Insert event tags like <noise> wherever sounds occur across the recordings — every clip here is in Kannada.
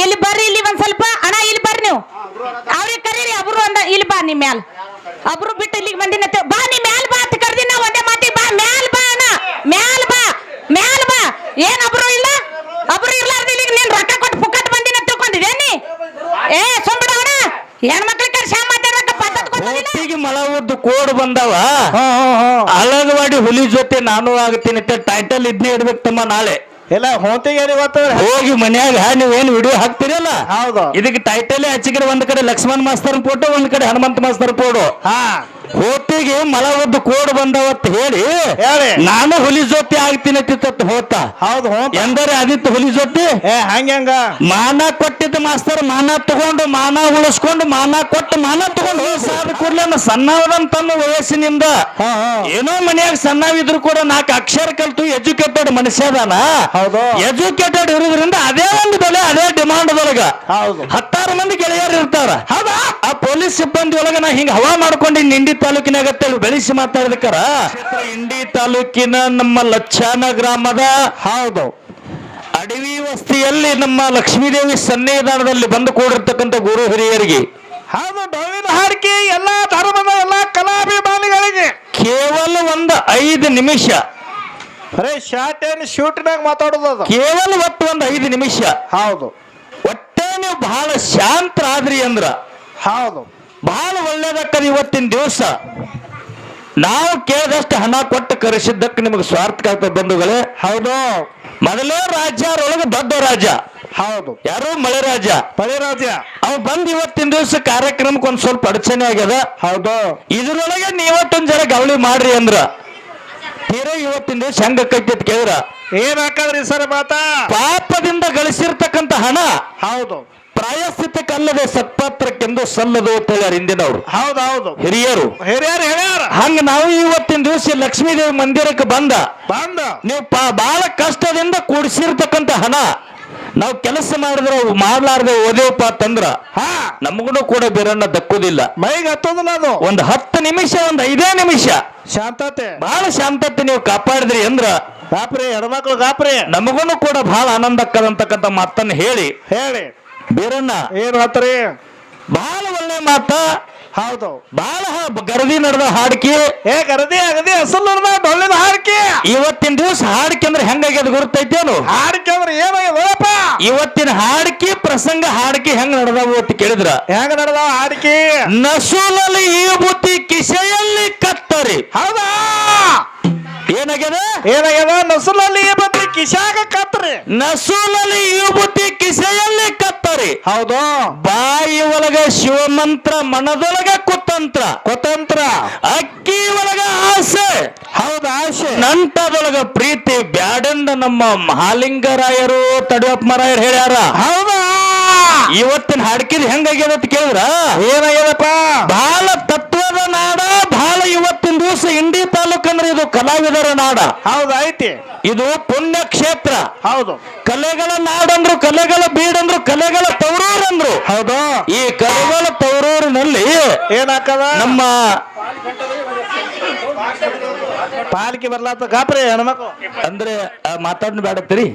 ಇಲ್ಲಿ ಬರ್ರಿ, ಇಲ್ಲಿ ಒಂದ್ ಸ್ವಲ್ಪ. ಅಣ್ಣ, ಇಲ್ಲಿ ಬರ್ರಿ ನೀವು. ಅವ್ರಿಗೆ ಕರೀರಿ, ಅಬ್ರು ಅಂದ ಇಲ್ಲಿ ಬಾ ನಿಮ್ ಮ್ಯಾಲ್. ಅಬ್ರು ಬಿಟ್ಟು ಇಲ್ಲಿಗೆ ಬಂದಿನ ಬಾ ನೀ ಮ್ಯಾಲ್ ಬಾ ಅಂತ ಕರ್ದಿ ನಾ ಒಂದೇ ಮಾತಿ ಬಾ. ಮ್ಯಾಲ್ ಬಾ ಅಣ್ಣ. ಮ್ಯಾಲ್ ಬಾ. ಮ್ಯಾಲ್ ಬಾ. ಏನ್ ಅಬ್ರು ಇಲ್ಲ? ಅಬ್ರು ಇರ್ಲಾರ್ದ ಇಲ್ಲಿಗೆ ನೀನ್ ರೊಕ್ಕ ಕೊಟ್ಟು ಪುಕ್ಕಟ್ ಬಂದಿನ ತಿಳ್ಕೊಂಡಿದ್ದೇನಿ ಏ, ಸೊಂಬಿಡ ಅಣ್ಣ. ಹೆಣ್ಮಕ್ಳಿಗೆ ಕೋಡ್ ಬಂದವ. ಅಳಗವಾಡಿ ಹುಲಿ ಜೊತೆ ನಾನು ಆಗ್ತೀನಿ ಟೈಟಲ್ ಇದ್ನೇ ಇಡ್ಬೇಕು ತಮ್ಮ ನಾಳೆ. ಇಲ್ಲ ಹೋತಿಗೆ ಹೋಗಿ ಮನ್ಯಾಗ ನೀವೇನ್ ವಿಡಿಯೋ ಹಾಕ್ತಿರಲ್ಲ? ಹೌದು. ಇದಕ್ಕೆ ಟೈಟಲ್ ಹಚ್ಚಿದ್ರೆ ಒಂದ್ ಕಡೆ ಲಕ್ಷ್ಮಣ್ ಮಾಸ್ತರ್ ಫೋಟೋ ಒಂದ್ ಕಡೆ ಹನುಮಂತ ಮಾಸ್ತರ್ ಫೋಟೋ ಹಾ. ಹೋತಿಗೆ ಮಲ ಒದ್ದು ಕೋಡ್ ಬಂದವತ್ ಹೇಳಿ ಹೇಳಿ. ನಾನು ಹುಲಿ ಜೊತೆ ಆಗ್ತೀನಿ ಅಂತಿತ್ತ ಹೋತ. ಹೌದು ಎಂದರೆ ಆದಿತ್ತು ಹುಲಿ ಜೊತೆ? ಏ ಹಂಗ ಹಂಗ ಮಾನ ಕೊಟ್ಟಿದ್ದ ಮಾಸ್ತರ್ ಮಾನ ತಗೊಂಡು ಮಾನ ಉಳಿಸ್ಕೊಂಡು ಮಾನ ಕೊಟ್ಟು ಮಾನ ತಗೊಂಡು ಸಾದ ಕೂಡ್ಲೆ ಸಣ್ಣವದನ್ ತನ್ನ ವಯಸ್ಸಿನಿಂದ. ಏನೋ ಮನ್ಯಾಗ ಸಣ್ಣವಿದ್ರು ಕೂಡ ನಾಲ್ಕು ಅಕ್ಷರ ಕಲ್ತು ಎಜುಕೇಟೆಡ್ ಮನುಷ್ಯದಾನ ಹೌದು. ಎಜುಕೇಟೆಡ್ ಇರೋದ್ರಿಂದ ಅದೇ ಒಂದು ಬೆಲೆ ಅದೇ ಡಿಮಾಂಡ್ ಒಳಗ. ಹೌದು. ಹತ್ತಾರು ಮಂದಿ ಗೆಳೆಯರು ಇರ್ತಾರ. ಹೌದಾ? ಆ ಪೊಲೀಸ್ ಸಿಬ್ಬಂದಿ ಒಳಗ ನಾ ಹಿಂಗ ಹವಾ ಮಾಡ್ಕೊಂಡು ಇಂಡಿ ತಾಲೂಕಿನಾಗ ಬೆಳೆಸಿ ಮಾತಾಡ್ಬೇಕಾರ ಇಂಡಿ ತಾಲೂಕಿನ ನಮ್ಮ ಲಚ್ಚಾನ ಗ್ರಾಮದ ಹೌದು. ಅಡವಿ ವಸ್ತಿಯಲ್ಲಿ ನಮ್ಮ ಲಕ್ಷ್ಮೀದೇವಿ ಸನ್ನಿಧಾನದಲ್ಲಿ ಬಂದು ಕೂಡಿರ್ತಕ್ಕಂಥ ಗುರು ಹಿರಿಯರಿಗೆ ಹೌದು ಡೊಳ್ಳಿನ ಹಾಡಿಕೆ ಎಲ್ಲಾ ಧರ್ಮದ ಎಲ್ಲಾ ಕಲಾಭಿಮಾನಿಗಳಿಗೆ. ಕೇವಲ ಒಂದು ಐದು ನಿಮಿಷ. ಅರೆ ಶಾರ್ಟ್ ಏನ್ ಶೂಟ್ನಾಗ ಮಾತಾಡೋದು ಅದು. ಕೇವಲ ಒಟ್ಟು ಒಂದು ಐದು ನಿಮಿಷ. ಹೌದು. ಒಟ್ಟೆ ನೀವು ಬಹಳ ಶಾಂತರಾದ್ರಿ ಅಂದ್ರ. ಹೌದು. ಬಹಳ ಒಳ್ಳೇದಕ್ಕದ ಇವತ್ತಿನ ದಿವಸ. ನಾವು ಕೇಳಿದಷ್ಟು ಹಣ ಕೊಟ್ಟು ಕರೆಸಿದ್ದಕ್ಕೆ ನಿಮಗೆ ಸ್ವಾರ್ಥ ಆಗ್ತದೆ ಬಂಧುಗಳೇ. ಹೌದು. ಮೊದಲೇ ರಾಜ್ಯರೊಳಗೆ ದೊಡ್ಡ ರಾಜ ಹೌದು. ಯಾರು? ಮಳೆ ರಾಜ ಮಳೆ ರಾಜ ಅವ್ ಬಂದ್ ಇವತ್ತಿನ ದಿವಸ ಕಾರ್ಯಕ್ರಮಕ್ಕೆ ಒಂದ್ ಸ್ವಲ್ಪ ಅಡಚಣೆ ಆಗ್ಯದ. ಹೌದು. ಇದ್ರೊಳಗೆ ನೀವತ್ತೊಂದ್ ಜರ ಗವಳಿ ಮಾಡ್ರಿ ಅಂದ್ರ. ತೀರಾ ಇವತ್ತಿನ ದಿವಸ ಹೆಂಗ ಕೈತಿ ಅಂತ ಕೇಳಿದ್ರ. ಏನ್ ಹಾಕದ್ರಿ ಸರ್ ಮಾತಾ? ಪಾಪದಿಂದ ಗಳಿಸಿರ್ತಕ್ಕಂತ ಹಣ. ಹೌದು. ಪ್ರಾಯಶ್ಚಿತ್ತಕ್ಕಲ್ಲದೆ ಸತ್ಪಾತ್ರಕ್ಕೆಂದು ಸಲ್ಲದು ಅಂತ ಹೇಳ್ಯಾರ ಹಿಂದಿನವ್ರು. ಹೌದು ಹೌದು ಹಿರಿಯರು. ಹಿರಿಯರು ಹೇಳ್ಯಾರ. ಹಂಗ ನಾವು ಇವತ್ತಿನ ದಿವಸ ಲಕ್ಷ್ಮೀದೇವಿ ಮಂದಿರಕ್ಕೆ ಬಂದ. ಬಂದ. ನೀವು ಪಾ- ಬಹಳ ಕಷ್ಟದಿಂದ ಕೂಡಿಸಿರ್ತಕ್ಕಂಥ ಹಣ ನಾವು ಕೆಲಸ ಮಾಡಿದ್ರೆ ಮಾಡ್ಲಾರ್ದೆ ಓದೇವಪ್ಪ ತಂದ್ರ ಹಾ. ನಮಗೂ ಕೂಡ ಬೇರನ್ನ ದಕ್ಕುದಿಲ್ಲ. ಮೈಗೆ ಹತ್ತೋದಿಲ್ಲ ಅದು. ಒಂದ್ ಹತ್ತು ನಿಮಿಷ ಒಂದ್ ಐದೇ ನಿಮಿಷ. ಶಾಂತತೆ. ಬಹಳ ಶಾಂತತೆ ನೀವು ಕಾಪಾಡಿದ್ರಿ ಅಂದ್ರ ಗಾಪ್ರಿ ಹೆಣ್ಮಕ್ಳು ಗಾಪ್ರಿ. ನಮಗೂ ಕೂಡ ಬಹಳ ಆನಂದ ಅಕ್ಕದಂತಕ್ಕಂಥ ಮಾತನ್ನ ಹೇಳಿ. ಹೇಳಿ. ಬೇರನ್ನ ಏನ್ ಹತ್ರಿ ಬಹಳ ಒಳ್ಳೆ ಮಾತ. ಹೌದು. ಬಹಳ ಗರದಿ ನಡೆದ ಹಾಡಿಕೆ. ಏ ಗರದಿ ಅಗದಿ ಅಸಲ್ ನಡೆದ ಡೊಳ್ಳಿನ ಹಾಡಿಕೆ. ಇವತ್ತಿನ ದಿವಸ ಹಾಡಿಕೆ ಅಂದ್ರೆ ಹೆಂಗಾಗ್ಯದ ಗುರುತೈತೇನು ಹಾಡಿಕೆ ಅಂದ್ರೆ ಏನಾಗ್ಯದಪ್ಪ ಇವತ್ತಿನ ಹಾಡಿಕೆ ಪ್ರಸಂಗ ಹಾಡಿಕೆ ಹೆಂಗ್ ನಡೆದವು ಅಂತ ಕೇಳಿದ್ರ. ಹೆಂಗ ನಡೆದ ಹಾಡಿಕೆ? ನಸುಲಲ್ಲಿ ಈ ಬುದ್ಧಿ ಕಿಸೆಯಲ್ಲಿ ಕತ್ತರಿ. ಹೌದಾ? ಏನಾಗ್ಯದ? ಏನಾಗ್ಯದ? ನಸುಲಲ್ಲಿ ಬಂದ್ರಿ ಕಿಶಾಗ ಕತ್ರಿ. ನಸುಲಲ್ಲಿ ಈ ಬುದ್ಧಿ ಕಿಸೆಯಲ್ಲಿ ಕತ್ತರಿ. ಹೌದು. ಬಾಯಿ ಒಳಗ ಶಿವಮಂತ್ರ ಮನದೊಳಗ ಕುತಂತ್ರ. ಕುತಂತ್ರ. ಅಕ್ಕಿ ಒಳಗ ಆಸೆ. ಹೌದು ಆಸೆ. ನಂಟದೊಳಗ ಪ್ರೀತಿ ಬ್ಯಾಡಂದ ನಮ್ಮ ಮಹಾಲಿಂಗರಾಯರು ತಡಿಯಪ್ಪ ಮರಾಯರು ಹೇಳ್ಯಾರ. ಹೌದಾ? ಇವತ್ತಿನ ಹಾಡ್ಕಿದ್ ಹೆಂಗಾಗ್ಯದ ಅಂತ ಕೇಳಿದ್ರ? ಏನಾಗ್ಯದಪ್ಪ? ಬಹಳ ತತ್ವದ ನಾಡ ಬಹಳ ಇವತ್ತಿನ ದಿವಸ ಇಂಡಿ ತಾಲೂಕ್ ಅಂದ್ರೆ ಇದು ಕಲಾವಿದರ ನಾಡ. ಹೌದು ಐತಿ. ಇದು ಪುಣ್ಯ ಕ್ಷೇತ್ರ ಹೌದು. ಕಲೆಗಳ ನಾಡಂದ್ರು ಕಲೆಗಳ ಬೀಡಂದ್ರು ಕಲೆಗಳ ತವರೂರಂದ್ರು ಹೌದು. ಈ ಕಲೆಗಳ ತವರೂರಿನಲ್ಲಿ ಏನಾಕದ ನಮ್ಮ ಪಾಲಿಕೆ ಬರ್ಲಾತ ಗಾಪ್ರಿ ಹೆಣ್ಮಕ್ಳು. ಅಂದ್ರೆ ಮಾತಾಡ್ ಬೇಡತ್ತೀರಿ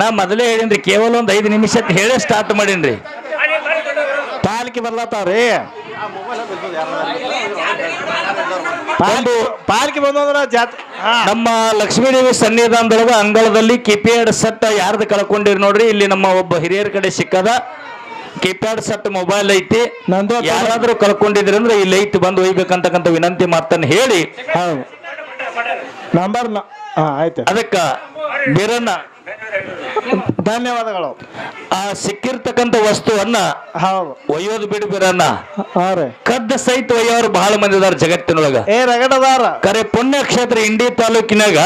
ನಾ ಮೊದಲೇ ಹೇಳಿನ್ರಿ ಕೇವಲ ಒಂದ್ ಐದು ನಿಮಿಷ ಹೇಳೇ ಸ್ಟಾರ್ಟ್ ಮಾಡೀನ್ರಿ. ಪಾಲಿಕೆ ಬರ್ಲತ್ತಾವ್ರಿ. ಒಂದು ಪಾಲ್ಕಿ ಬಂದ್ರ ಜಾತ್ ನಮ್ಮ ಲಕ್ಷ್ಮೀದೇವಿ ಸನ್ನಿಧಾನದೊಳಗ ಅಂಗಳದಲ್ಲಿ ಕಿಪ್ಯಾಡ್ ಸೆಟ್ ಯಾರ್ದು ಕಳ್ಕೊಂಡಿರಿ ನೋಡ್ರಿ ಇಲ್ಲಿ ನಮ್ಮ ಒಬ್ಬ ಹಿರಿಯರ ಕಡೆ ಸಿಕ್ಕದ. ಕೀಪ್ಯಾಡ್ ಸೆಟ್ ಮೊಬೈಲ್ ಐತಿ. ಯಾರಾದ್ರೂ ಕಳ್ಕೊಂಡಿದ್ರಿ ಅಂದ್ರೆ ಇಲ್ಲಿ ಐತಿ ಬಂದು ಒಯ್ಬೇಕಂತಕ್ಕಂಥ ವಿನಂತಿ ಮಾತನ್ನ ಹೇಳಿ. ಹೌದು. ನಂಬರ್ ಆಯ್ತು. ಅದಕ್ಕ ಬಿರನ್ನ ಧನ್ಯವಾದಗಳು. ಆ ಸಿಕ್ಕಿರ್ತಕ್ಕಂಥ ವಸ್ತುವನ್ನ ಹೌದು. ಒಯ್ಯೋದು ಬಿಡು ಬಿರನ್ನ ಕದ್ದ ಸಹಿತ ಒಯ್ಯೋರು ಬಹಳ ಮಂದಿ ಇದಾರ ಜಗತ್ತಿನೊಳಗ. ಏ ರಗಡದಾರ. ಕರೆ ಪುಣ್ಯಕ್ಷೇತ್ರ ಇಂಡಿ ತಾಲೂಕಿನಾಗ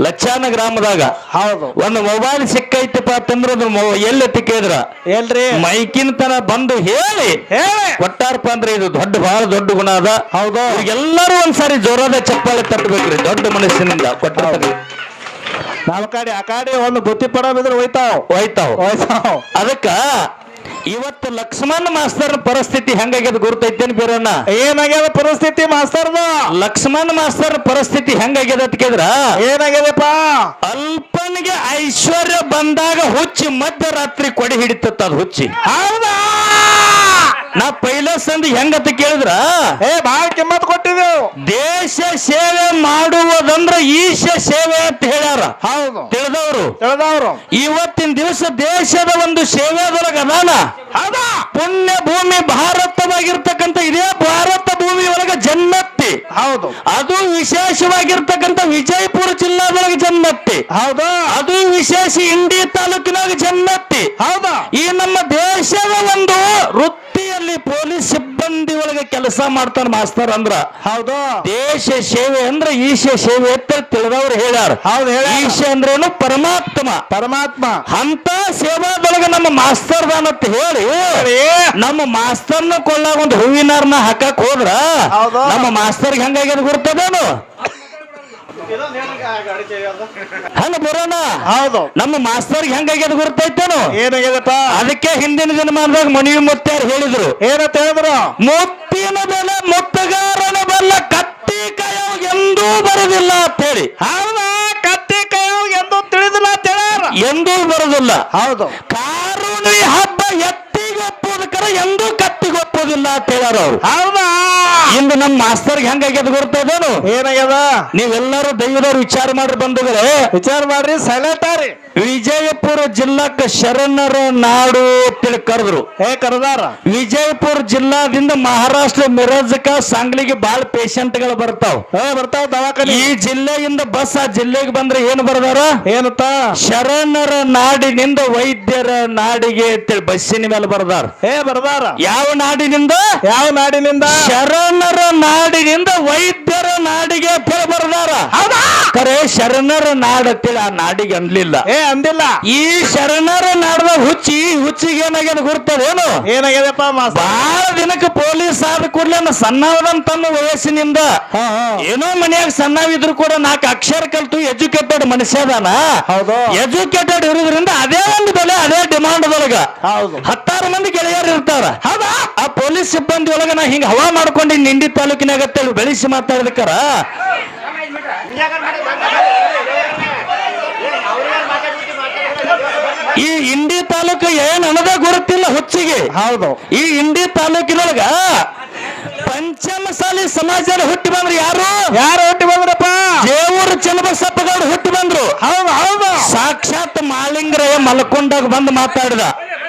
ಲಚ್ಚಾನ ಗ್ರಾಮದಾಗ. ಹೌದು. ಒಂದು ಮೊಬೈಲ್ ಸಿಕ್ಕೈತಪ್ಪ ಅಂತಂದ್ರ ಅದು ಎಲ್ಲಿ ತಿಕ್ಕಿದ್ರ ಎಲ್ರಿ? ಮೈಕಿನ ತನ ಬಂದು ಹೇಳಿ. ಹೇಳಿ. ಕೊಟ್ಟಾರಪ್ಪ ಅಂದ್ರೆ ಇದು ದೊಡ್ಡ ಬಹಳ ದೊಡ್ಡ ಗುಣ ಅದ. ಹೌದು. ಎಲ್ಲರೂ ಒಂದ್ಸಾರಿ ಜೋರಾದ ಚಪ್ಪಾಳೆ ತಟ್ಟಬೇಕ್ರಿ. ದೊಡ್ಡ ಮನಸ್ಸಿನಿಂದ ಕೊಟ್ಟಿರ್ತಾರೆ ನಾವು ಕಡೆ ಆ ಕಾಡಿ ಒಂದು ಬುತ್ತಿ ಪಡ ಬಿದ್ರೆ ಹೋಯ್ತಾವ್. ಹೋಯ್ತಾವ್. ಹೋಯ್ತಾವ್. ಅದಕ್ಕ ಇವತ್ತು ಲಕ್ಷ್ಮಣ್ ಮಾಸ್ತರ್ ಪರಿಸ್ಥಿತಿ ಹೆಂಗಾಗ್ಯದ ಗುರುತೈತೇನು ಬೀರಣ್ಣ? ಏನಾಗ್ಯದ ಪರಿಸ್ಥಿತಿ ಮಾಸ್ತರ್ದ? ಲಕ್ಷ್ಮಣ್ ಮಾಸ್ತರ್ ಪರಿಸ್ಥಿತಿ ಹೆಂಗಾಗ್ಯದ ಅಂತ ಕೇಳಿದ್ರ? ಏನಾಗ್ಯದಪ್ಪ? ಅಲ್ಪನಿಗೆ ಐಶ್ವರ್ಯ ಬಂದಾಗ ಹುಚ್ಚಿ ಮಧ್ಯರಾತ್ರಿ ಕೊಡಿ ಹಿಡಿತತ್ತ ಅದು ಹುಚ್ಚಿ. ಹೌದಾ? ನಾ ಪೈಲಸ್ ಅಂದ್ ಹೆಂಗತ್ತ ಕೇಳಿದ್ರ? ಏ ಬಾಳ ಕಿಮ್ಮತ್ ಕೊಟ್ಟಿದ್ದೆವು. ದೇಶ ಸೇವೆ ಮಾಡುವುದಂದ್ರ ಈಶ ಸೇವೆ ಅಂತ ಹೇಳ್ಯಾರ. ಹೌದು. ತಿಳಿದವರು? ತಿಳಿದವ್ರು. ಇವತ್ತಿನ ದಿವಸ ದೇಶದ ಒಂದು ಸೇವೆದೊಳಗ ಅದಾನ. ಅದ ಪುಣ್ಯ ಭೂಮಿ ಭಾರತವಾಗಿರ್ತಕ್ಕಂಥ ಇದೇ ಭಾರತ ಭೂಮಿ ಒಳಗ ಜನ್ಮತ್ತಿ. ಹೌದು. ಅದು ವಿಶೇಷವಾಗಿರ್ತಕ್ಕಂಥ ವಿಜಯಪುರ ಜಿಲ್ಲಾದೊಳಗೆ ಜನ್ಮತ್ತಿ. ಹೌದು. ಅದು ವಿಶೇಷ ಇಂಡಿ ತಾಲೂಕಿನಾಗ ಜನ್ಮತ್ತಿ. ಹೌದಾ. ಈ ನಮ್ಮ ದೇಶದ ಒಂದು ವೃತ್ತಿಯಲ್ಲಿ ಪೊಲೀಸ್ ಸಿಬ್ಬಂದಿ ಒಳಗೆ ಕೆಲಸ ಮಾಡ್ತಾನ ಮಾಸ್ತರ್ ಅಂದ್ರ ಹೌದು. ದೇಶ ಸೇವೆ ಅಂದ್ರೆ ಈಶ ಸೇವೆ ಅಂತ ತಿಳಿದವ್ರು ಹೇಳ್ಯಾರ. ಹೌದು ಹೇಳ ಈಶ ಅಂದ್ರೇನು ಪರಮಾತ್ಮ. ಪರಮಾತ್ಮ. ಅಂತ ಸೇವಾದೊಳಗೆ ನಮ್ಮ ಮಾಸ್ತರ್ ಅಂತ ಹೇಳಿ ನಮ್ಮ ಮಾಸ್ತರ್ನ ಕೊಳ್ಳಾಗ ಒಂದು ಹೂವಿನಾರ್ನ ಹಾಕಕ್ ಹೋದ್ರ ಹೌದು. ನಮ್ಮ ಮಾಸ್ತರ್ಗೆ ಹಂಗಾಗ್ಯದ ಗುರ್ತದೇನು? ಹಂಗ ಬರೋಣ? ಹೌದು. ನಮ್ಮ ಮಾಸ್ತರ್ಗೆ ಹೆಂಗಾಗ್ಯದ ಗುರುತೈತೇನು? ಏನಾಗ್ಯದಪ್ಪ? ಅದಕ್ಕೆ ಹಿಂದಿನ ದಿನಮಾನದಾಗ ಮನವಿ ಮುತ್ಯಾರು ಹೇಳಿದ್ರು. ಏನಂತ ಹೇಳಿದ್ರು? ಮುತ್ತಿನ ಬೆಲೆ ಮುತ್ತಗಾರನ ಬಲ್ಲ ಕತ್ತಿ ಕೈಯೋಗ ಎಂದೂ ಬರುದಿಲ್ಲ ಅಂತ ಹೇಳಿ. ಹೌದಾ? ಕತ್ತಿ ಕೈಯೋಗ ಎಂದು ತಿಳಿದಿಲ್ಲ ಅಂತ ಹೇಳ್ಯಾರ. ಎಂದೂ ಬರುದಿಲ್ಲ. ಹೌದು. ಕಾರುಣಿ ಹಬ್ಬ ಎತ್ತಿಗೆ ಒಪ್ಪುವುದಕ್ಕರ ಎಂದೂ ಕತ್ತಿಗೆ ಒಪ್ಪುವುದಿಲ್ಲ ಅಂತ ಹೇಳ್ಯಾರ ಅವ್ರು. ಹೌದಾ? ಇಂದು ನಮ್ಮ ಮಾಸ್ತರ್ಗೆ ಹೆಂಗಾಗ್ಯದ ಗುರ್ತದೇನು ಏನಾಗ್ಯದ? ನೀವೆಲ್ಲರೂ ದೈವದವ್ರು ವಿಚಾರ ಮಾಡ್ರಿ ಬಂಧುಗಳೇ ವಿಚಾರ ಮಾಡ್ರಿ ಸೆಲೆಟಾರಿ ವಿಜಯಪುರ ಜಿಲ್ಲಾಕ್ಕ ಶರಣರ ನಾಡು ತಿಳಿ ಕರೆದ್ರು. ಹೇ ಕರೆದಾರ. ವಿಜಯಪುರ ಜಿಲ್ಲಾದಿಂದ ಮಹಾರಾಷ್ಟ್ರ ಮಿರಜಕ ಸಾಂಗ್ಲಿಗೆ ಬಾಳ ಗಳು ಬರ್ತಾವ. ಏ ಬರ್ತಾವ ದವಾಖಾನಿ. ಈ ಜಿಲ್ಲೆಯಿಂದ ಬಸ್ ಆ ಜಿಲ್ಲೆಗೆ ಬಂದ್ರೆ ಏನ್ ಬರ್ದಾರ? ಏನತ್ತ? ಶರಣರ ನಾಡಿನಿಂದ ವೈದ್ಯರ ನಾಡಿಗೆ ಅಂತೇಳಿ ಬಸ್ಸಿನ ಮೇಲೆ ಬರ್ದಾರ. ಏ ಬರ್ದಾರ. ಯಾವ ನಾಡಿನಿಂದ? ಯಾವ ನಾಡಿನಿಂದ? ಶರಣರ ನಾಡಿನಿಂದ ವೈದ್ಯರ ನಾಡಿಗೆ ಬರ್ದಾರ. ಕರೆ ಶರಣರ ನಾಡ್ ಅಂತೇಳಿ ಆ ನಾಡಿಗೆ ಅನ್ಲಿಲ್ಲ. ಏ ಅಂದಿಲ್ಲ. ಈ ಶರಣರ ನಾಡದ ಹುಚ್ಚಿ ಹುಚ್ಚಿಗೆ ಏನಾಗ್ಯದ ಗುರ್ತದೇನು ಏನಾಗ್ಯದಪ್ಪ ಬಹಳ ದಿನಕ್ಕೆ ಪೊಲೀಸ್ ಆದ ಕೂಡಲೇ ಸಣ್ಣವದನ್ ತನ್ನ ವಯಸ್ಸಿನಿಂದ ಹಾ ಏನೋ ಮನ್ಯಾಗ ಸಣ್ಣವಿದ್ರು ಕೂಡ ನಾಲ್ಕು ಅಕ್ಷರ ಕಲ್ತು ಎಜುಕೇಟೆಡ್ ಮನುಷ್ಯ ಅದಾನ. ಹೌದು. ಎಜುಕೇಟೆಡ್ ಇರೋದ್ರಿಂದ ಅದೇ ಒಂದು ಬೆಲೆ ಅದೇ ಡಿಮಾಂಡ್ ಒಳಗ ಹೌದು. ಹತ್ತಾರು ಮಂದಿ ಗೆಳೆಯರು ಇರ್ತಾರ ಹೌದಾ? ಆ ಪೊಲೀಸ್ ಸಿಬ್ಬಂದಿ ಒಳಗ ನಾ ಹಿಂಗ ಹವಾ ಮಾಡ್ಕೊಂಡು ನಿಂಡಿ ತಾಲೂಕಿನಾಗ ತಳಿ ಬೆಳೆಸಿ ಮಾತಾಡ್ಬೇಕಾರ? ಈ ಇಂಡಿ ತಾಲೂಕು ಏನ್ ಅನ್ನೋದೇ ಗುರುತಿಲ್ಲ ಹುಚ್ಚಿಗೆ. ಹೌದು. ಈ ಇಂಡಿ ತಾಲೂಕಿನೊಳಗ ಪಂಚಮಸಾಲಿ ಸಮಾಜ ಹುಟ್ಟಿ ಬಂದ್ರೆ ಯಾರು? ಯಾರು ಹುಟ್ಟಿ ಬಂದ್ರಪ್ಪ ದೇವರು ಚನ್ನಬಸಪ್ಪಗೌಡ ಹುಟ್ಟಿ ಬಂದ್ರು. ಹೌದು ಹೌದು. ಸಾಕ್ಷಾತ್ ಮಾಳಿಂಗರಯ್ಯ ಮಲ್ಕೊಂಡಾಗ ಬಂದು ಮಾತಾಡಿದ.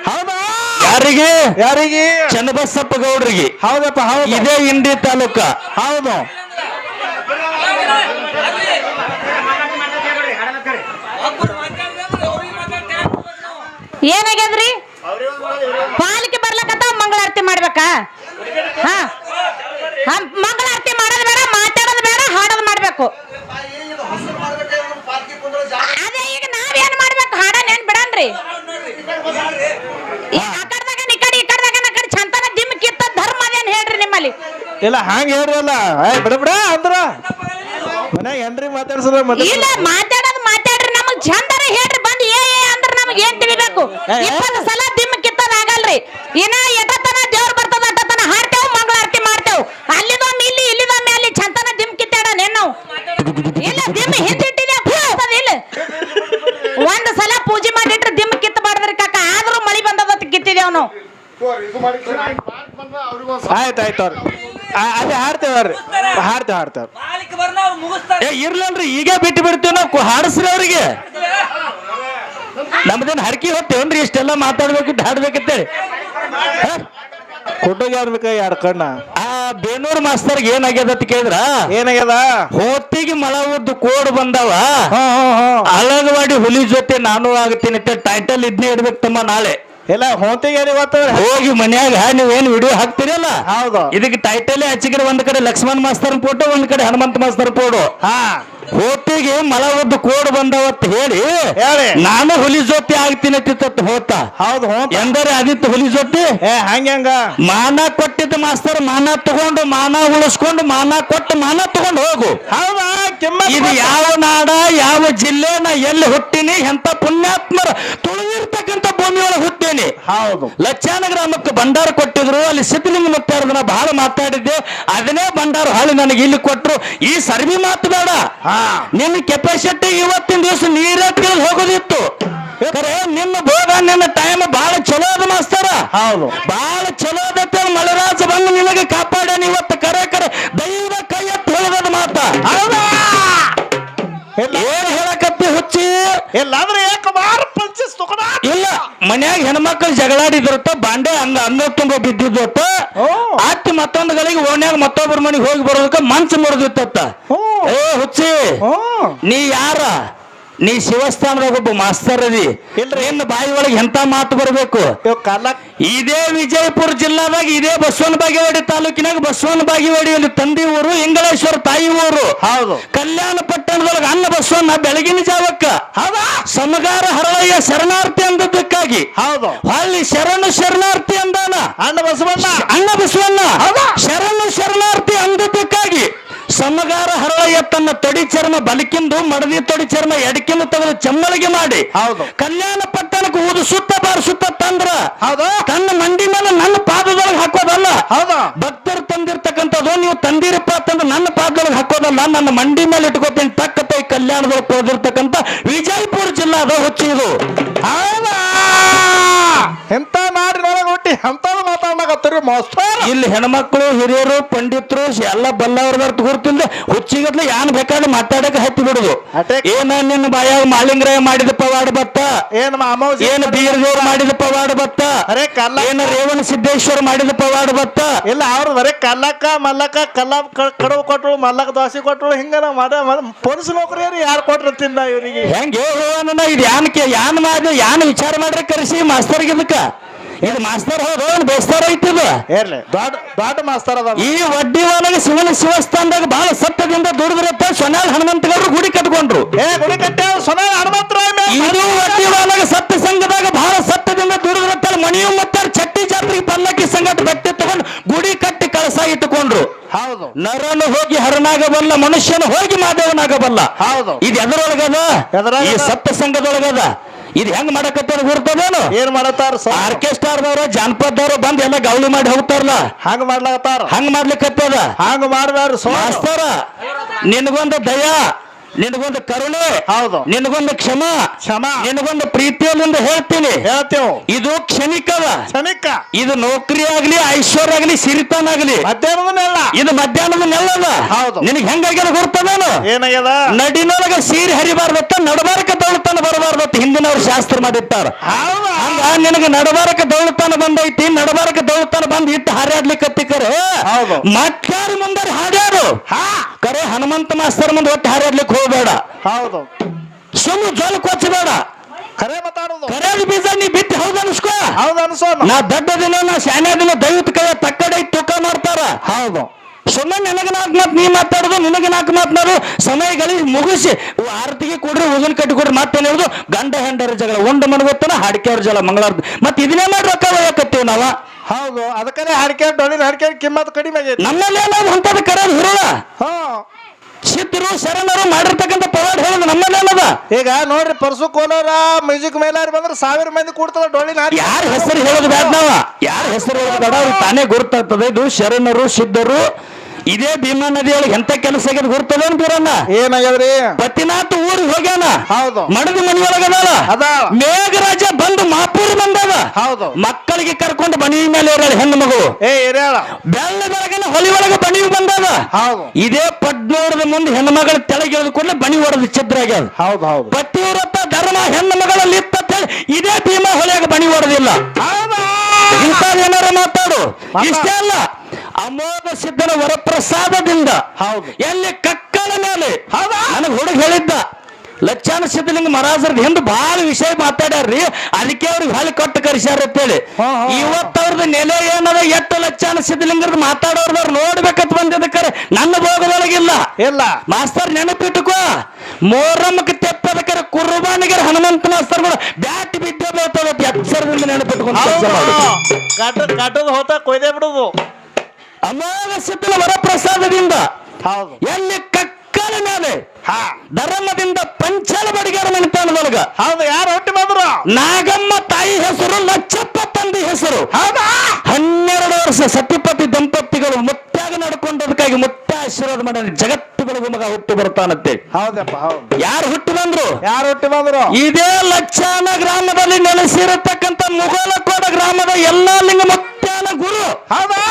ಹೌದಾ. ಯಾರಿಗೆ? ಯಾರಿಗೆ? ಚನ್ನಬಸಪ್ಪ ಗೌಡ್ರಿಗೆ ಹೌದಪ್ಪ ಹೌದು. ಇದೇ ಇಂಡಿ ತಾಲೂಕ. ಹೌದು. ಏನಾಗ್ಯದ್ರಿ? ಪಾಲಿಕೆ ಬರ್ಲಕತ್ತ ಮಂಗಳಾರತಿ ಮಾಡ್ಬೇಕಾ? ಹಾ, ಮಂಗಳಾರತಿ ಮಾಡೋದು ಬೇಡ ಮಾತಾಡೋದು ಬೇಡ ಹಾಡೋದು ಮಾಡ್ಬೇಕು ಅದೇ ಈಗ ಮಾಡ್ಬೇಕು ಹಾಡ ನೆನ್ ಬಿಡನ್ರಿ? ಈ ಆ ಕಡ್ದಾಗ ಈ ಕಡೆ ಈ ಕಡ್ದಾಗ ಈ ಕಡೆ ಚಂತನ ದಿಮ್ ಕಿತ್ತ ಧರ್ಮ ಅದೇನ್ ಹೇಳ್ರಿ ನಿಮ್ಮಲ್ಲಿ? ಇಲ್ಲ ಹಂಗ ಹೇಳ್ರಲ್ಲ ಏ ಬಿಡ ಬಿಡ ಅಂದ್ರ. ಮನ್ಯಾಗ ಏನ್ರಿ ಮಾತಾಡ್ಸಲ್ಲ ಮತ್ತೆ ಇಲ್ಲ ಮಾತಾಡೋದು ಮಾತಾಡ್ರಿ ನಮಗ್ ಚಂದರ ಹೇಳ್ರಿ ಬಂದ್ ಏ ಏ ಅಂದ್ರ ನಮಗ್ ಏನ್ ತಿಳಿಬೇಕು? ಏ, ಏ. ಇಪ್ಪತ್ತು ಸಲ ದಿಮ್ ಕಿತ್ತದ ಆಗಲ್ರಿ. ಇನ್ನ ಎಟತನ ದೇವ್ರ ಬರ್ತದ ಅಟತನ ಹಾಡ್ತೇವ್ ಮಂಗಳಾರತಿ ಮಾಡ್ತೇವ್. ಅಲ್ಲಿದೊಮ್ಮೆ ಇಲ್ಲಿ ಇಲ್ಲಿದೊಮ್ಮೆ ಅಲ್ಲಿ ಚಂತನ ದಿಮ್ ಕಿತ್ತಾಡ ನಾವು? ಇಲ್ಲ ದಿಮ್ ಹಿಂದಿಟ್ಟಿದೆ ಇಲ್ಲ ಒಂದ್ ಸಲ ಪೂಜೆ ಮಾಡಿಟ್ರೆ ದಿಮ್ ಕಿತ್ತ ಬಾರ್ದ್ರಿ ಕಾಕ ಆದ್ರೂ ಮಳಿ ಬಂದದ ಕಿತ್ತಿದೇವ್ ನಾವು. ಆಯ್ತು ಆಯ್ತು ಅವ್ರಿ ಅದೇ ಹಾಡ್ತೇವ್ರಿ ಹಾಡ್ತೇವ್ ಹಾಡ್ತೇವೆ. ಹಾಡ್ತೇವೆ ಬರ್ನ ಅವ್ರು ಮುಗಿಸ್ತಾರೆ. ಏ ಇರ್ಲಲ್ರಿ ಈಗ ಬಿಟ್ಟು ಬಿಡ್ತೇವೆ ನಾವು ಹಾಡಿಸ್ರಿ ಅವ್ರಿಗೆ. ನಮ್ದೇನು ಹರಕಿ ಹೊತ್ತೇವನ್ರಿ ಇಷ್ಟೆಲ್ಲ ಮಾತಾಡ್ಬೇಕಿಟ್ಟು ಹಾಡ್ಬೇಕಿತ್ತೇಳಿ ಕೊಟ್ಟೋಗ್ಯಾರ್ಬೇಕ ಯಾರ್ಬೇಕ ಎರಡು ಕಣ್ಣ? ಆ ಬೇನೂರ್ ಮಾಸ್ತರ್ಗೆ ಏನಾಗ್ಯದ ಅಂತ ಕೇಳಿದ್ರ? ಏನಾಗ್ಯದ? ಹೊತ್ತಿಗೆ ಮಳ ಉದ್ದು ಕೋಡ್ ಬಂದವ. ಹಾ ಹಾ ಹಾ. ಅಳಗವಾಡಿ ಹುಲಿ ಜೊತೆ ನಾನು ಆಗ್ತೀನಿ ಅಂತ ಟೈಟಲ್ ಇದ್ನೇ ಇಡ್ಬೇಕು ತಮ್ಮ ನಾಳೆ. ಇಲ್ಲ ಹೊಂತಿಗೆ ಇವತ್ತು ಹೋಗಿ ಮನ್ಯಾಗ ನೀವೇನು ವಿಡಿಯೋ ಹಾಕ್ತಿರಲ್ಲ? ಹೌದು. ಇದಕ್ಕೆ ಟೈಟಲ್ ಹಚ್ಚಿದ್ರೆ ಒಂದ್ ಕಡೆ ಲಕ್ಷ್ಮಣ್ ಮಾಸ್ತರ್ ಫೋಟೋ ಒಂದ್ ಕಡೆ ಹನುಮಂತ ಮಾಸ್ತರ್ ಫೋಟೋ ಹಾ. ಹೋತಿಗೆ ಮಲ ಉದ್ದು ಕೋಡ್ ಬಂದವತ್ ಹೇಳಿ ಹೇಳಿ. ನಾನು ಹುಲಿ ಜೊತೆ ಆಗ್ತೀನಿ ಅಂತ ಹೋತ. ಹೌದು ಎಂದರೆ ಆದಿತ್ತು ಹುಲಿ ಜೊತೆ? ಏ ಹಂಗ ಹಂಗ. ಮಾನ ಕೊಟ್ಟಿದ್ದ ಮಾಸ್ತರ್ ಮಾನ ತಗೊಂಡು ಮಾನ ಉಳಿಸ್ಕೊಂಡು ಮಾನ ಕೊಟ್ಟು ಮಾನ ತಗೊಂಡು ಹೋಗು. ಹೌದಾ? ಇದು ಯಾವ ನಾಡ ಯಾವ ಜಿಲ್ಲೆ ನಾ ಎಲ್ಲಿ ಹುಟ್ಟಿನಿ ಎಂತ ಪುಣ್ಯಾತ್ಮರ ತುಳಿದಿರ್ತಕ್ಕಂಥ ಭೂಮಿಯೊಳಗೆ ಒಳಗೆ ಹುಟ್ಟೇನಿ. ಹೌದು. ಲಚ್ಚಾನ ಗ್ರಾಮಕ್ಕೆ ಭಂಡಾರ ಕೊಟ್ಟಿದ್ರು ಅಲ್ಲಿ ಸಿದ್ಧಲಿಂಗ ಮುತ್ತಾರದನ್ನ ಬಹಳ ಮಾತಾಡಿದ್ದೆ. ಅದನ್ನೇ ಭಂಡಾರ ಹಾಳಿ ನನಗೆ ಇಲ್ಲಿ ಕೊಟ್ರು. ಈ ಸರ್ವಿ ಮಾತು ಬೇಡ. ನಿನ್ನ ಕೆಪಾಸಿಟಿ ಇವತ್ತಿನ ದಿವಸ ನೀರೇ ತಿಳಿದು ಹೋಗೋದಿತ್ತು. ನಿಮ್ಮ ನಿನ್ನ ಭೋಗ ನಿನ್ನ ಟೈಮ್ ಬಹಳ ಚಲೋ ಅದ ಮಾಸ್ತರ. ಹೌದು. ಬಹಳ ಚಲೋ ಅದತ್ತೆ ಮಳೆರಾಜ ಬಂದು ನಿನಗೆ ಕಾಪಾಡ್ಯಾನ ಇವತ್ತು ಕರೆ ಕರೆ. ದೈವ ಕೈ ಎತ್ತು ಹೇಳಿದ ಮಾತ. ಹೌದಾ? ಇಲ್ಲಾಂದ್ರೆ ಯಾಕೆ ವಾರ ಪಂಚ ತಗೊಂಡ ಇಲ್ಲ ಮನ್ಯಾಗ ಹೆಣ್ಮಕ್ಳು ಜಗಳಾಡಿದ್ರತ್ತ ಬಾಂಡೆ ಹಂಗ ಅಂಗ ತುಂಬ ಬಿದ್ದಿದ್ದತ್ತ ಆತಿ ಅತ್ತಿ ಮತ್ತೊಂದು ಗಳಿಗೆ ಓಣ್ಯಾಗ ಮತ್ತೊಬ್ಬರ ಮನೆಗೆ ಹೋಗಿ ಬರೋದಕ್ಕ ಮನ್ಸು ಮುರಿದಿತ್ತ ಓ. ಏ ಹುಚ್ಚಿ ನೀ ಯಾರ? ನೀ ಶಿವಸ್ಥಾನದಾಗ ಒಬ್ಬ ಮಾಸ್ತರ್ ಅದಿ. ನಿನ್ನ ಬಾಯಿ ಒಳಗೆ ಎಂತ ಮಾತು ಬರಬೇಕು? ಇದೇ ವಿಜಯಪುರ ಜಿಲ್ಲಾದಾಗ ಇದೇ ಬಸವನ ಬಾಗೇವಾಡಿ ತಾಲೂಕಿನಾಗ ಬಸವನ ಬಾಗೇವಾಡಿಯಲ್ಲಿ ತಂದಿ ಊರು ಇಂಗಳೇಶ್ವರ ತಾಯಿ ಊರು. ಹೌದು. ಕಲ್ಯಾಣ ಪಟ್ಟಣದೊಳಗೆ ಅನ್ನ ಬಸವಣ್ಣ ಬೆಳಗಿನ ಜಾವಕ್ಕ. ಹೌದಾ? ಸಮಗಾರ ಹರಳಯ್ಯ ಶರಣಾರ್ಥಿ ಅಂದದ್ದಕ್ಕಾಗಿ. ಹೌದು. ಅಲ್ಲಿ ಶರಣ ಶರಣಾರ್ಥಿ ಅಂದಾನ. ಅಣ್ಣ ಬಸವಣ್ಣ. ಅಣ್ಣ ಬಸವಣ್ಣ? ಶರಣು ಶರಣಾರ್ಥಿ ಅಂದದ್ದಕ್ಕಾಗಿ. ಸಮಗಾರ ಹರಳಯ್ಯ ತನ್ನ ತೊಡಿ ಚರ್ಮ ಬಲಕಿಂದು ಮಡದಿ ತೊಡಿ ಚರ್ಮ ಎಡಕಿಂದು ತೆಗೆದು ಚಮ್ಮಳಿಗೆ ಮಾಡಿ. ಹೌದು. ಕಲ್ಯಾಣ ಪಟ್ಟಣಕ್ಕೆ ಊದು ಸುತ್ತ ಬಾರಿಸುತ್ತ ತಂದ್ರ. ಹೌದು. ತನ್ನ ಮಂಡಿ ಮೇಲೆ ನನ್ನ ಪಾದದೊಳಗೆ ಹಾಕೋದಲ್ಲ. ಹೌದು. ಭಕ್ತರು ತಂದಿರ್ತಕ್ಕಂಥದ್ದು ನೀವು ತಂದಿರಪ್ಪ ತಂದ್ರೆ ನನ್ನ ಪಾದದೊಳಗೆ ಹಾಕೋದಲ್ಲ ನನ್ನ ಮಂಡಿ ಮೇಲೆ ಇಟ್ಕೋತೀನಿ ತಕ್ಕ ತೈ ಕಲ್ಯಾಣದೊಳಗೆ ಪಡೆದಿರ್ತಕ್ಕಂಥ ವಿಜಯಪುರ ಜಿಲ್ಲಾದ ಹುಚ್ಚಿ ಇದು. ಎಂತ ನಾಡಿನೊಳಗೆ ಹುಟ್ಟಿ ಎಂತದು ಮಾತಾಡಕತ್ತೀರಿ ಮಾಸ್ತರ್ ಇಲ್ಲಿ ಹೆಣ್ಮಕ್ಳು ಹಿರಿಯರು ಪಂಡಿತರು ಎಲ್ಲ ಬಲ್ಲವ್ರದಾರ ಗುರ್ತಿಲ್ದೆ ಹುಚ್ಚಿಗತ್ಲೆ ಯಾನ್ ಬೇಕಾದ್ರೆ ಮಾತಾಡಕ್ಕೆ ಹತ್ತಿ ಬಿಡುದು. ಏನ ನಿನ್ನ ಬಾಯಾಗ ಮಾಲಿಂಗ್ರಾಯ ಮಾಡಿದ ಪವಾಡ ಬತ್ತ? ಏನ್ ಮಾಮೋಜಿ ಏನ್ ಬೀರದೇವ್ರು ಮಾಡಿದ ಪವಾಡ ಬತ್ತ? ಅರೆ ಕಲ್ಲ ಏನ ರೇವಣ ಸಿದ್ದೇಶ್ವರ ಮಾಡಿದ ಪವಾಡ ಬತ್ತ? ಇಲ್ಲ ಅವ್ರ ಬರೇ ಕಲ್ಲಕ್ಕ ಮಲ್ಲಕ್ಕ ಕಲ್ಲ ಕಡವು ಕೊಟ್ರು ಮಲ್ಲಕ್ಕ ದೋಸೆ ಕೊಟ್ರು ಹಿಂಗ ಮಾಡ ಪೊಲೀಸ್ ನೌಕರಿ ಯಾರು ಕೊಟ್ರ ತಿಂದ ಇವರಿಗೆ? ಹೆಂಗೆ ಹೇಳೋಣ ಇದು ಯಾನ್ ಯಾನ್ ಮಾಡಿ ಯಾನ್ ವಿಚಾರ ಮಾಡ್ರೆ ಕರೆಸಿ ಮಾಸ್ತರ್ಗೆ ಇದಕ್ಕ ಇದು ಮಾಸ್ತರ್ ಹೌದು ಏನ್ ಬೇಸ್ತಾರ ಐತಿದು ಇರ್ಲಿ ದೊಡ್ಡ ದೊಡ್ಡ ಮಾಸ್ತರ್ ಅದ ಈ ವಡ್ಡಿ ಒಳಗೆ ಶಿವನ ಶಿವಸ್ಥಾನದಾಗ ಬಹಳ ಸತ್ಯದಿಂದ ದುಡಿದ್ರತ್ತ ಸೊನಾಲ್ ಹನುಮಂತಗಾರರು ಗುಡಿ ಕಟ್ಕೊಂಡ್ರು. ಏ ಗುಡಿ ಕಟ್ಟೆ ಸೊನ ಹನುಮಂತರಾಯ ಇದು ವಡ್ಡಿ ಒಳಗೆ ಸತ್ಯ ಸಂಘದಾಗ ಬಹಳ ಸತ್ಯದಿಂದ ದುಡಿದ್ರತ್ತ ಮಣಿಯು ಮತ್ತೆ ಚಟ್ಟಿ ಜಾತ್ರೆಗೆ ಪಲ್ಲಕ್ಕಿ ಸಂಗಟ ಬಟ್ಟೆ ತಗೊಂಡು ಗುಡಿ ಕಟ್ಟಿ ಕಳಸ ಇಟ್ಟುಕೊಂಡ್ರು. ಹೌದು. ನರನು ಹೋಗಿ ಹರನಾಗಬಲ್ಲ ಮನುಷ್ಯನು ಹೋಗಿ ಮಾದೇವನಾಗಬಲ್ಲ ಹೌದು. ಇದು ಎದರೊಳಗದ? ಈ ಸಪ್ತ ಸಂಘದೊಳಗದ. ಇದು ಹೆಂಗ್ ಮಾಡಕತ್ತಾರ ಗುರ್ತದೇನು? ಏನ್ ಮಾಡತ್ತಾರ ಆರ್ಕೆಸ್ಟ್ರಾದವ್ರ ಜಾನಪದವ್ರು ಬಂದ್ ಎಲ್ಲ ಗೌಲಿ ಮಾಡಿ ಹೋಗ್ತಾರಲ್ಲ? ಹಂಗ ಮಾಡ್ಲಾಕತ್ತಾರ? ಹಂಗ ಮಾಡ್ಲಿಕ್ಕತ್ತದ ಹಂಗ ಮಾಡ್ಬ್ಯಾರ ಸೋ ದಯಾ ನಿನಗೊಂದು ದಯ? ನಿನಗೊಂದು ಕರುಣೆ ಹೌದು. ನಿನಗೊಂದು ಕ್ಷಮ ಕ್ಷಮ. ನಿನಗೊಂದು ಪ್ರೀತಿಯಲ್ಲಿಂದ ಹೇಳ್ತೀನಿ. ಹೇಳ್ತೇವೆ. ಇದು ಕ್ಷಣಿಕದ ಕ್ಷಣಿಕ. ಇದು ನೌಕರಿ ಆಗ್ಲಿ ಐಶ್ವರ್ಯ ಆಗ್ಲಿ ಸಿರಿತಾನಾಗ್ಲಿ. ಮಧ್ಯಾಹ್ನದನ್ನೆಲ್ಲ. ಇದು ಮಧ್ಯಾಹ್ನದ ನೆಲ್ಲದ ಹೌದು. ನಿನಗೆ ಹೆಂಗಾಗ್ಯದ ಗುರ್ತದೇನು? ಏನಾಗ್ಯದ? ನಡಿನೊಳಗ ಸೀರೆ ಹರಿಬಾರ್ದತ್ತ ನಡಬಾರಕ ದೌಳತನ ಬರಬಾರ್ದತ್ತ ಹಿಂದಿನವ್ರು ಶಾಸ್ತ್ರ ಮಾಡಿರ್ತಾರ ಹಂಗ ನಿನಗೆ ನಡಬಾರಕ ದೌಳತನ ಬಂದೈತಿ ನಡಬಾರಕ ದೌಳತನ ಬಂದ್ ಇಟ್ಟು ಹಾರಾಡ್ಲಿಕ್ಕೆ ಹೌದು. ಮತ್ತಾರ ಮುಂದಾರ ಹಾಡ್ಯಾರು. ಕರೆ ಹನುಮಂತ ಮಾಸ್ತರ್ ಮುಂದೆ ಒಟ್ಟು ಹಾರಾಡ್ಲಿಕ್ಕೆ ಹೋಗಬೇಡ. ಹೌದು. ಸುಮ್ಮನೆ ಜೋಲ್ ಕೊಚ್ಚಬೇಡ. ಕರೆ ಮಾತಾಡೋದು. ಕರೆಯ ಬೀಜ ನೀ ಬಿತ್ತಿ ಹೌದು ಅನ್ಸ್ಕೋ. ಹೌದು ಅನ್ಸೋ ನಾ ದೊಡ್ಡ ದಿನ ನಾ ಶಾನ್ಯ ದಿನ ದೈವತ್ ಕೈ ತಕ್ಕಡೆ ತೂಕ ಮಾಡ್ತಾರ. ಹೌದು. ಸುಮ್ಮನೆ ನನಗೆ ನಾಲ್ಕು ಮಾತು ನೀ ಮಾತಾಡೋದು ನಿನಗೆ ನಾಲ್ಕು ಮಾತನಾಡು ಸಮಯಗಳಿಗೆ ಮುಗಿಸಿ. ಆರತಿಗೆ ಕೊಡ್ರಿ ಉಜನ್ ಕಟ್ಟಿ ಕೊಡ್ರಿ ಮತ್ತೇನು ಹೇಳುದು? ಗಂಡ ಹೆಂಡರ ಜಗಳ. ಉಂಡ ಮನಗೊತ್ತನ ಹಾಡಿಕೆಯವ್ರ ಜಗಳ ಮಂಗಳಾರ್ತಿ. ಮತ್ತೆ ಇದನ್ನೇ ಮಾಡಿ ರೊಕ್ಕ ಒಯ್ಯಕತ್ತೀವಿ ನಾವ. ಹೌದು ಅದಕ್ಕನೇ ಹಾಡ್ಕೊಂಡು ಡೊಳ್ಳಿನ ಹಾಡಿಕೆ ಕಿಮ್ಮತ್ ಕಡಿಮೆ ಆಗೈತಿ. ನಮ್ಮಲ್ಲಿ ಏನಾದ್ರು ಅಂತದ ಕರೆಯೋದು ಹುರುಳ. ಹಾ. ಸಿದ್ಧರು ಶರಣರು ಮಾಡಿರ್ತಕ್ಕಂಥ ಪವಾಡ ಹೇಳೋದು ನಮ್ಮಲ್ಲಿ ಏನದ? ಈಗ ನೋಡ್ರಿ ಪರ್ಸು ಕೋಲಾರ ಮ್ಯೂಸಿಕ್ ಮೇಲಾರಿ ಬಂದ್ರೆ ಸಾವಿರ ಮಂದಿ ಕೂಡ್ತದ ಡೊಳ್ಳಿನ ಹಾಡಿಕೆ ಯಾರ ಹೆಸರು ಹೇಳೋದು ಬೇಡ ನಾವ? ಯಾರ ಹೆಸರು ಹೇಳೋದು ಬೇಡ ಅವ್ರಿಗೆ ತಾನೇ ಗುರುತಾಗ್ತದೆ. ಇದು ಶರಣರು ಸಿದ್ಧರು ಇದೇ ಭೀಮಾ ನದಿಯೊಳಗೆ ಎಂತ ಕೆಲಸ ಆಗ್ಯದ ಗುರ್ತದೇನು ಬೀರಣ್ಣ ಏನಾಗ್ಯದ್ರಿ? ಪತಿನಾಥ ಊರಿಗೆ ಹೋಗ್ಯಾನ. ಹೌದು. ಮಡದಿ ಮನೆಯೊಳಗದಾಳ ಅದ. ಮೇಘರಾಜ ಬಂದು ಮಾಪೂರ್ ಬಂದದ. ಹೌದು. ಮಕ್ಕಳಿಗೆ ಕರ್ಕೊಂಡು ಬನಿ ಮೇಲೆ ಇರಲಿ ಹೆಣ್ಣು ಮಗು. ಏ ಹಿರಿಯಾಳ ಬೆಳ್ಳ ಬೆಳಗಿನ ಹೊಲಿ ಒಳಗೆ ಬನಿ ಬಂದದ. ಹೌದು. ಇದೇ ಪಡ್ನೋರದ ಮುಂದೆ ಹೆಣ್ಣು ಮಗಳ ತೆಳಗಿಳಿದ ಕೂಡಲೇ ಬನಿ ಹೊಡೆದು ಛಿದ್ರ ಆಗ್ಯದ. ಹೌದು ಹೌದು. ಪತಿವ್ರತ ಧರ್ಮ ಹೆಣ್ಣು ಮಗಳಲ್ಲಿ ಇತ್ತ ಇದೇ ಭೀಮಾ ಹೊಲಿಯಾಗ ಬನಿ ಹೊಡೆದಿಲ್ಲ. ಇಂಥದ್ದೇನಾರ ಮಾತಾಡು ಮಾತಾಡು. ಇಷ್ಟೇ ಅಲ್ಲ ಅಮೋಘ ಸಿದ್ಧನ ವರಪ್ರಸಾದದಿಂದ ಹೌದು. ಎಲ್ಲಿ ಕಕ್ಕಳ ಮೇಲೆ ನನಗೆ ಹುಡುಗ ಹೇಳಿದ್ದ ಲಕ್ಷಾನ ಸಿದ್ಧಲಿಂಗ ಮಹಾರಾಜರದ ಹಿಂದೆ ಬಹಳ ವಿಷಯ ಮಾತಾಡ್ಯಾರ್ರಿ. ಅದಕ್ಕೆ ಅವ್ರಿಗೆ ಹೊಳಿ ಕೊಟ್ಟು ಕರಿಸ್ಯಾರ ಅಂತೇಳಿ. ಹೇಳಿ ಇವತ್ತು. ಇವತ್ತವ್ರದ್ದು ನೆಲೆ ಏನದ? ಎಷ್ಟು ಲಕ್ಷಾನ ಸಿದ್ಧಲಿಂಗದ ಮಾತಾಡೋರ್ದವ್ರು ನೋಡ್ಬೇಕಂತ ಬಂದಿದ್ದಕ್ಕಾರೆ ನನ್ನ ಭೋಗದೊಳಗಿಲ್ಲ. ಇಲ್ಲ. ಮಾಸ್ತರ್ ನೆನಪಿಟ್ಟುಕೋ ಮೋರಮ್ಮಕ್ಕೆ ತೆಪ್ಪದಕ್ಕೆ ಕುರ್ಬಾನಿಗೆ ಹನುಮಂತ ಮಾಸ್ತರ್ಗಳು ಬ್ಯಾಟ್ ಬಿದ್ದ ಬೀಳ್ತದ ಎಚ್ಚರದಿಂದ ನೆನಪಿಟ್ಟುಕೊಂಡು ಕಟ್ಟದ ಹೋತ ಕೊಯ್ದೆ ಬಿಡುದು. ಅಮೋಘ ಸಿದ್ಧನ ವರಪ್ರಸಾದದಿಂದ ಎಲ್ಲಿ ಕಕ್ಕಳ ಮಕ್ಕಳ ಮೇಲೆ ಹಾ. ಧರ್ಮದಿಂದ ಪಂಚಾಲ ಬಡಿಗಾರ ಮನೆತನದೊಳಗ ಹೌದು ಯಾರು ಹೊಟ್ಟೆ ಬಂದ್ರು ನಾಗಮ್ಮ ತಾಯಿ ಹೆಸರು ಲಚ್ಚಪ್ಪ ತಂದೆ ಹೆಸರು. ಹೌದಾ? ಹನ್ನೆರಡು ವರ್ಷ ಸತಿಪತಿ ದಂಪತಿಗಳು ಮುತ್ತಾಗ ನಡ್ಕೊಂಡದಕ್ಕಾಗಿ ಮುತ್ತ ಆಶೀರ್ವಾದ ಮಾಡಿ ಜಗತ್ತುಗಳಿಗೂ ಮಗ ಹುಟ್ಟು ಬರ್ತಾನಂತೆ. ಹೌದಪ್ಪ ಹೌದು. ಯಾರು ಹುಟ್ಟು ಬಂದ್ರು? ಯಾರು ಹುಟ್ಟಿ ಬಂದ್ರು? ಇದೇ ಲಚ್ಚಾನ ಗ್ರಾಮದಲ್ಲಿ ನೆಲೆಸಿರತಕ್ಕಂತ ಮುಗೋಲಕೋಡ ಗ್ರಾಮದ ಎಲ್ಲಾ ಲಿಂಗ ಮುತ್ಯಾನ ಗುರು. ಹೌದಾ?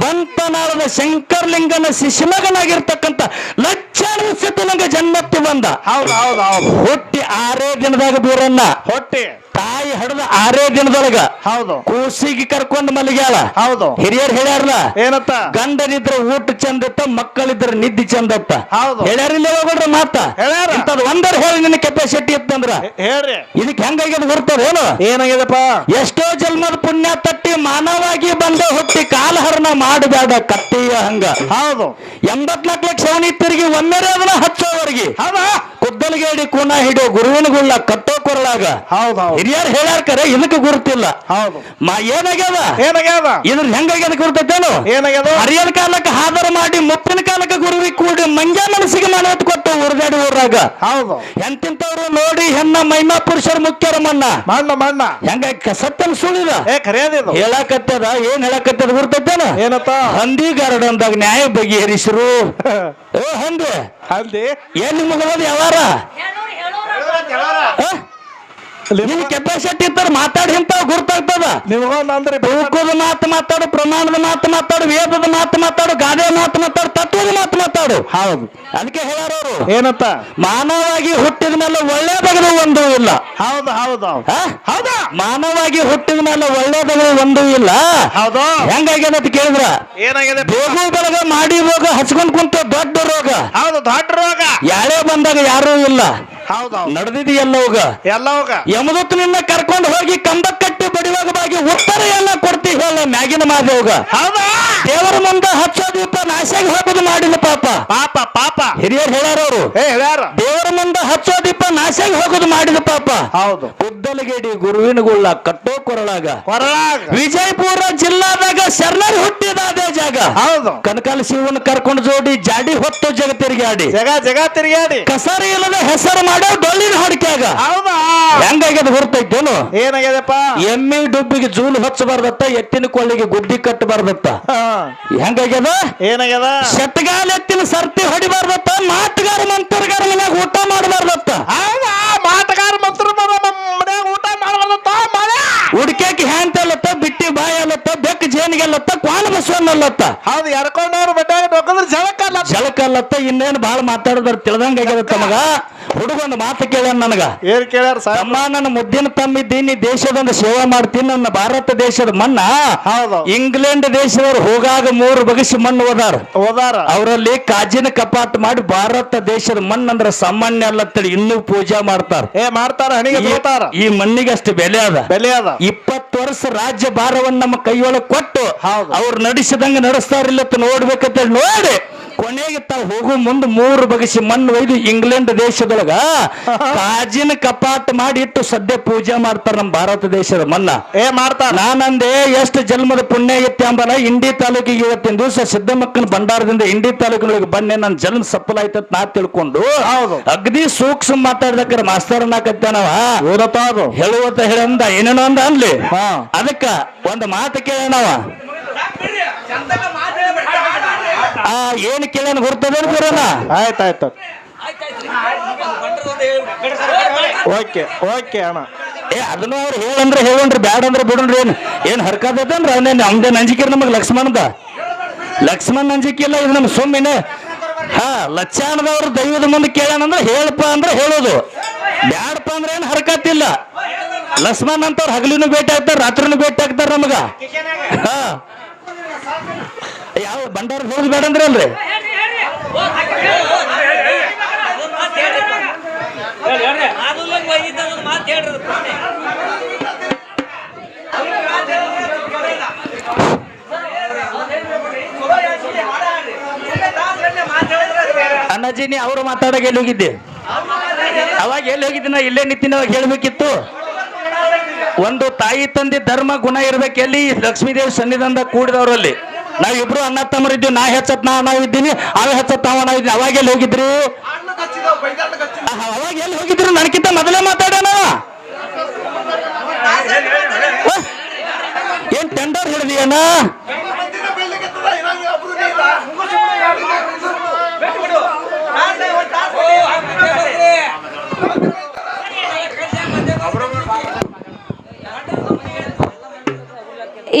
ಬಂತನಾಳದ ಶಂಕರ್ಲಿಂಗನ ಶಿಶುಮಗನಾಗಿರ್ತಕ್ಕಂಥ ಲಕ್ಷ ಜನ್ಮಕ್ಕೆ ಜನ್ಮತ್ತಿ ಬಂದ. ಹೌದು ಹೌದು ಹೌದು. ಹುಟ್ಟಿ ಆರೇ ದಿನದಾಗ ಬೀರನ್ನ ಹೊಟ್ಟಿ. ತಾಯಿ ಹಡದ ಆರೇ ದಿನದೊಳಗ ಹೌದು. ಕೂಸಿಗೆ ಕರ್ಕೊಂಡ್ ಮಲಗ್ಯಾಳ. ಹೌದು. ಹಿರಿಯರ್ ಹೇಳ್ಯಾರಲ್ಲ ಏನತ್ತ? ಗಂಡನಿದ್ರ ಊಟ ಚಂದತ್ತ ಮಕ್ಕಳಿದ್ರ ನಿದ್ದೆ ಚಂದತ್ತ. ಹೌದು. ಹೇಳ್ಯಾರಿಲ್ಲ ಹೋಗ್ಬಿಡ್ರಿ ಮಾತ. ಹೇಳ್ಯಾರ. ಇಂಥದ್ ಒಂದರ ಹೇಳಿ ನಿನ್ನ ಕೆಪಾಸಿಟಿ ಇತ್ತಂದ್ರ. ಹೇಳ್ರಿ. ಇದಕ್ಕೆ ಹೆಂಗಾಗ್ಯದ ಗೊತ್ತದ ಏನು ಏನಾಗ್ಯದಪ್ಪ? ಎಷ್ಟೋ ಜನ್ಮದ ಪುಣ್ಯ ತಟ್ಟಿ ಮಾನವಾಗಿ ಬಂದ ಹುಟ್ಟಿ ಕಾಲಹರಣ ಮಾಡಬೇಡ ಕತ್ತೆಯ ಹಂಗ. ಹೌದು. ಎಂಬತ್ನಾಲ್ಕು ಲಕ್ಷ ಅವನಿ ತಿರುಗಿ ಒಮ್ಮೆರೆ ಅದನ್ನ ಹಚ್ಚೋವರೆಗೆ ಹೌದಾ? ಕುದ್ದಲಗೇಡಿ ಕುಣ ಹಿಡಿಯೋ ಗುರುವಿನ ಗುಳ್ಳ ಕಟ್ಟೋ ಕೊರಳಾಗ. ಹೌದು ಹೌದು. ಹಿರಿಯರ್ ಹೇಳ್ಯಾರ ಕರೆ ಇದಕ್ಕೆ ಗುರುತಿಲ್ಲ. ಹೌದು. ಮಾ ಏನಾಗ್ಯದ? ಏನಾಗ್ಯದ? ಇದ್ರ ಹೆಂಗಾಗ್ಯದ ಗುರುತೈತೇನು? ಏನಾಗ್ಯದ? ಹರಿಯದ ಕಾಲಕ್ಕೆ ಹಾದರ ಮಾಡಿ ಮುಪ್ಪಿನ ಕಾಲಕ್ಕೆ ಗುರುವಿ ಕೂಡಿ ಮಂಜ ಮನಸ್ಸಿಗೆ ಮನವತ್ತು ಕೊಟ್ಟು ಉರ್ದಾಡಿ ಊರಾಗ. ಹೌದು. ಎಂತಿಂತವ್ರು ನೋಡಿ ಹೆಣ್ಣ ಮೈಮಾ ಪುರುಷರ ಮುಖ್ಯರ ಮಣ್ಣ. ಮಣ್ಣ ಮಣ್ಣ. ಹೆಂಗ ಸತ್ತನ ಸುಳಿದ ಏ ಖರೇದಿದು ಹೇಳಕತ್ತದ ಏನ್ ಹೇಳಕತ್ತದ ಗುರುತೈತೇನ? ಏನಪ್ಪ? ಹಂದಿ ಗಾರ್ಡನ್ದಾಗ ನ್ಯಾಯ ಬಗೆಹರಿಸಿರು ಏ <laughs> ಹಂದಿ. ಹಂದಿ? ಏನ್ ನಿಮ್ಗೆ ಯಾವಾರ? ನಿನ್ ಕೆಪಾಸಿಟಿ ಇರ್ತಾರ ಮಾತಾಡಿ ಹಿಂತಾವ್ ಗುರ್ತಾಗ್ತದ. ನೀವು ತೂಕದ ಮಾತು ಮಾತಾಡು ಪ್ರಮಾಣದ ಮಾತು ಮಾತಾಡು ವೇದದ ಮಾತು ಮಾತಾಡು ಗಾದೆ ಮಾತು ಮಾತಾಡು ತತ್ವದ ಮಾತು ಮಾತಾಡು. ಹೌದು. ಅದಕ್ಕೆ ಹೇಳೋರು ಏನತ್ತ ಮಾನವಾಗಿ ಹುಟ್ಟಿದ ಮೇಲೆ ಒಳ್ಳೆ ಒಳ್ಳೇದಾಗದು ಒಂದು ಇಲ್ಲ. ಹೌದು ಹೌದು ಹೌದು. ಮಾನವಾಗಿ ಹುಟ್ಟಿದ ಮೇಲೆ ಒಳ್ಳೇದಾಗದು ಒಂದು ಇಲ್ಲ. ಹೌದು. ಹೆಂಗಾಗ್ಯದ ಅಂತ ಕೇಳಿದ್ರ? ಏನಾಗಿದೆ ಬೇಗು ಬೆಳಗ ಮಾಡಿ ಹೋಗ ಹಚ್ಕೊಂಡ್ ಕುಂತ ದೊಡ್ಡ ರೋಗ. ಹೌದು ದೊಡ್ಡ ರೋಗ. ಯಾರೇ ಬಂದಾಗ ಯಾರೂ ಇಲ್ಲ. ಹೌದು ಹೌದು. ನಡೆದಿದಿ ಎಲ್ಲ ಹೋಗ? ಎಲ್ಲ ಹೋಗ. ಯಮದೂತ್ ನಿನ್ನ ಕರ್ಕೊಂಡು ಹೋಗಿ ಕಂಬ ಕಟ್ಟಿ ಬಡಿವಾಗ ಬಾಗಿ ಉತ್ತರ ಎಲ್ಲ ಕೊಡ್ತಿ ಹೇಳ ಮ್ಯಾಗಿನ ಹೋಗ. ಹೌದಾ? ದೇವರ ಮುಂದೆ ಹಚ್ಚೋ ದೀಪ ನಾಶಾಗಿ ಹೋಗೋದು ಮಾಡಿಲ್ಲ ಪಾಪ. ಪಾಪ ಪಾಪ. ಹಿರಿಯರು ಹೇಳಾರವರು ಏ ಹೇಳ್ಯಾರ. ದೇವರ ಮುಂದೆ ಹಚ್ಚೋ ದೀಪ ನಾಶಾಗಿ ಹೋಗೋದು ಮಾಡಿದ ಪಾಪ. ಹೌದು. ಕುದ್ದಲಗೇಡಿ ಗುರುವಿನ ಗುಳ್ಳ ಕಟ್ಟೋ ಕೊರಳಾಗ. ಕೊರಳಾಗ ವಿಜಯಪುರ ಜಿಲ್ಲಾದಾಗ ಶರಣರು ಹುಟ್ಟಿದ ಅದೇ ಜಾಗ. ಹೌದು. ಕನಕಾಲ ಶಿವನ ಕರ್ಕೊಂಡು ಜೋಡಿ ಜಾಡಿ ಹೊತ್ತು ಜಗ ತಿರುಗಾಡಿ ಜಗ ಜಗ ತಿರುಗಾಡಿ ಕಸರಿ ಇಲ್ಲದ ಹೆಸರು ಮಾಡೋ ಡೊಳ್ಳಿನ ಹೊಡಿಕೆಯಾಗ. ಹೌದಾ? ಹೆಂಗಾಗ್ಯದ ಹೊರತೈತೇನು ಏನಾಗ್ಯದಪ್ಪ? ಎಮ್ಮಿ ಡುಬ್ಬಿಗೆ ಜೂಲು ಹಚ್ಚಬಾರ್ದತ್ತ ಎತ್ತಿನ ಕೊಳ್ಳಿಗೆ ಗುದ್ದಿ ಕಟ್ಟಬಾರ್ದತ್ತ. ಹೆಂಗಾಗ್ಯದ? ಏನಾಗ್ಯದ? ಶೆಟ್ಗಾಲ ಎತ್ತಿನ ಸರ್ತಿ ಹೊಡಿಬಾರ್ದತ್ತ ಮಾತುಗಾರ ಮಂತ್ರಗಾರ ಮನ್ಯಾಗ ಊಟ ಮಾಡಬಾರ್ದತ್ತ. ಹೌದಾ? ಮಾತಗಾರ ಮಂತ್ರ ಮನ್ಯಾಗ ಊಟ ಮಾಡಬಾರ್ದತ್ತ ಮನೆ ಉಡ್ಕ್ಯಾಕಿ ಹ್ಯಾಂತ ಅಲ್ಲತ್ತ ಬಿಟ್ಟಿ ಬಾಯಿ ಅಲ್ಲತ್ತ ಬೆಕ್ಕ ಕ್ವಾಲ ಬಸವಣ್ಣಲ್ಲತ್ತ ಹೌದು ಎರ್ಕೊಂಡವ್ರು ಬೆಟ್ಟಾಗ ಡೊಕ್ಕಂದ್ರೆ ಜಳಕಲ್ಲ ಜಳಕಲ್ಲತ್ತ ಇನ್ನೇನು ಬಾಳ ಮಾತಾಡಿದ್ರ ತಿಳ್ದಂಗ ಆಗ್ಯದ ತಮಗ? ಹುಡುಗೊಂದು ಮಾತು ಕೇಳ್ಯಾನ ನನಗ. ಏನ್ ಕೇಳ್ಯಾರ ಸರ್? ತಮ್ಮ ನನ್ನ ಮುದ್ದಿನ ತಮ್ಮಿದ್ದೀನಿ ದೇಶದೊಂದು ಸೇವೆ ಮಾಡ್ತೀನಿ ನನ್ನ ಭಾರತ ದೇಶದ ಮಣ್ಣ. ಹೌದು. ಇಂಗ್ಲೆಂಡ್ ದೇಶದವ್ರು ಹೋಗಾಗ ಮೂರು ಬಗಸಿ ಮಣ್ಣು ಓದಾರ ಓದಾರ ಅವರಲ್ಲಿ ಕಾಜಿನ ಕಪಾಟ್ ಮಾಡಿ ಭಾರತ ದೇಶದ ಮಣ್ಣು ಅಂದ್ರೆ ಸಾಮಾನ್ಯ ಅಲ್ಲತ್ತೇಳಿ ಇನ್ನೂ ಪೂಜಾ ಮಾಡ್ತಾರ. ಏ ಮಾಡ್ತಾರ ಹಣಿಗೆ ತಗೋತಾರ. ಈ ಮಣ್ಣಿಗೆ ಅಷ್ಟು ಬೆಲೆ ಅದ. ಬೆಲೆ ಅದ. ಇಪ್ಪತ್ತು ವರ್ಷ ರಾಜ್ಯ ಭಾರವನ್ನು ನಮ್ಮ ಕೈಯೊಳಗೆ ಕೊಟ್ಟು. ಅವ್ರು ನಡೆಸಿದಂಗ ನಡೆಸ್ತಾರಿಲ್ಲತ್ತ ನೋಡ್ಬೇಕಂತ ನೋಡಿ. ಕೊನೆಗೆ ತಾವು ಹೋಗು ಮುಂದೆ ಮೂರು ಬಗಸಿ ಮಣ್ಣು ಒಯ್ದು ಇಂಗ್ಲೆಂಡ್ ದೇಶದೊಳಗ <laughs> ಕಾಜಿನ ಕಪಾಟ್ ಮಾಡಿ ಇಟ್ಟು ಸದ್ಯ ಪೂಜೆ ಮಾಡ್ತಾರ ನಮ್ಮ ಭಾರತ ದೇಶದ ಮಣ್ಣ ಏ ಮಾಡ್ತಾರ. ನಾನಂದೆ ಎಷ್ಟು ಜನ್ಮದ ಪುಣ್ಯ ಐತಿ ಅಂಬಲ ಇಂಡಿ ತಾಲೂಕಿಗೆ ಇವತ್ತಿನ ದಿವಸ ಸಿದ್ದಮಕ್ಕನ ಭಂಡಾರದಿಂದ ಇಂಡಿ ತಾಲೂಕಿನೊಳಗೆ ಬನ್ನಿ ನನ್ನ ಜನ್ಮ ಸಫಲ ಆಯ್ತತ್ ನಾ ತಿಳ್ಕೊಂಡು ಹೌದು. ಅಗದಿ ಸೂಕ್ಷ್ಮ ಮಾತಾಡ್ದಕ್ಕಾರ ಮಾಸ್ತರ್ ಓದತ್ತ ಅದು. ಹೇಳುವತ್ತ ಹೇಳಂದ ಏನೇನೋ ಅಂದ ಅನ್ಲಿ. ಅದಕ್ಕ ಒಂದು ಮಾತು ಕೇಳೋಣವ. ಆ ಏನ್ ಕೇಳೋಣ ಗುರ್ತದೇನು ಬರೋಣ ಆಯ್ತಾಯ್ತು ಓಕೆ ಓಕೆ ಅಣ್ಣ. ಏ ಅದನ್ನು ಅವ್ರು ಹೇಳಂದ್ರೆ ಹೇಳನ್ರಿ ಬ್ಯಾಡ ಅಂದ್ರೆ ಬಿಡೋಣ್ರಿ ಏನ್ ಏನ್ ಅಂದ್ರೆ ಅವನೇನು ಅವ್ನದೇನ್ ಅಂಜಿಕೆ ನಮಗ್ ಲಕ್ಷ್ಮಣದ. ಲಕ್ಷ್ಮಣ್ ನಂಜಿಕಿಲ್ಲ ಇದು ನಮ್ ಸುಮ್ಮನೆ ಹಾ ಲಕ್ಷಾಣದವ್ರು ದೈವದ ಮುಂದೆ ಕೇಳೋಣಂದ್ರೆ ಹೇಳಪ್ಪ ಅಂದ್ರೆ ಹೇಳೋದು. ಬ್ಯಾಡಪ್ಪ ಅಂದ್ರೆ ಏನ್ ಹರ್ಕತ್ತಿಲ್ಲ. ಲಕ್ಷ್ಮಣ್ ಅಂತವ್ರು ಹಗಲಿನೂ ಭೇಟಿ ಆಗ್ತಾರ ರಾತ್ರಿನೂ ಭೇಟಿ ಆಗ್ತಾರ ನಮಗ. ಹಾ. ಬಂಡಾರ ಹೋಗುದು ಬೇಡ ಅಂದ್ರೆ ಅಲ್ರಿ? ಅಣ್ಣಾಜಿ ನೀ ಅವ್ರು ಮಾತಾಡಕ್ಕೆ ಎಲ್ಲಿ ಹೋಗಿದ್ದೆ? ಅವಾಗ ಎಲ್ಲಿ ಹೋಗಿದ್ದೆ ನಾ ಇಲ್ಲೇ ನಿಂತಿನ ಹೇಳ್ಬೇಕಿತ್ತು. ಒಂದು ತಾಯಿ ತಂದೆ ಧರ್ಮ ಗುಣ ಇರ್ಬೇಕು ಎಲ್ಲಿ? ಲಕ್ಷ್ಮೀದೇವಿ ಸನ್ನಿಧಾನದ ಕೂಡಿದವರಲ್ಲಿ ನಾವಿಬ್ರು ಅಣ್ಣ ತಮ್ಮರಿದ್ದೀವಿ ನಾ ಹೆಚ್ಚತ್ ನಾ ನಾವು ಇದ್ದೀನಿ. ಅವ ಹೆಚ್ಚತ್ ನಾವ ನಾವು ಇದ್ದೀನಿ. ಅವಾಗ ಎಲ್ಲಿ ಹೋಗಿದ್ರಿ? ಅವಾಗ ಎಲ್ಲಿ ಹೋಗಿದ್ರು? ನನಗಿಂತ ಮೊದಲೇ ಮಾತಾಡೋಣ. ಏನ್ ಟೆಂಡರ್ ಹಿಡಿದಿಯಣ್ಣ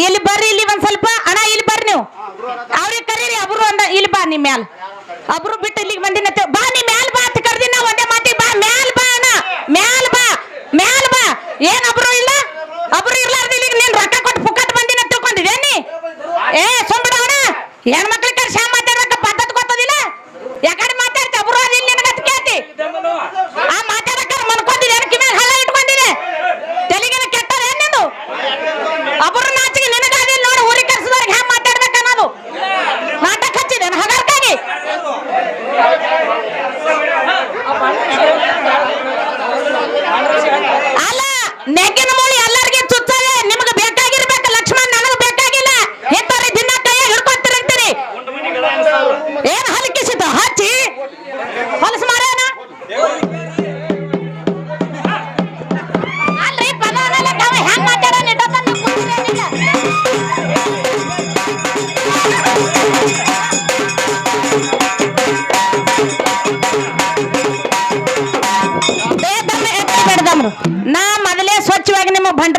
ಇಲ್ಲಿ ಬರ್ರಿ, ಇಲ್ಲಿ ಒಂದ್ ಸ್ವಲ್ಪ. ಅಣ್ಣ ಇಲ್ಲಿ ಬರ್ರಿ ನೀವು ಅವ್ರಿಗೆ ಕರೀರಿ ಅಬ್ರು ಅಂದ ಇಲ್ಲಿ ಬಾ ನಿಮ್ ಮ್ಯಾಲ ಅಬ್ರು ಬಿಟ್ಟು ಇಲ್ಲಿಗೆ ಬಂದಿನ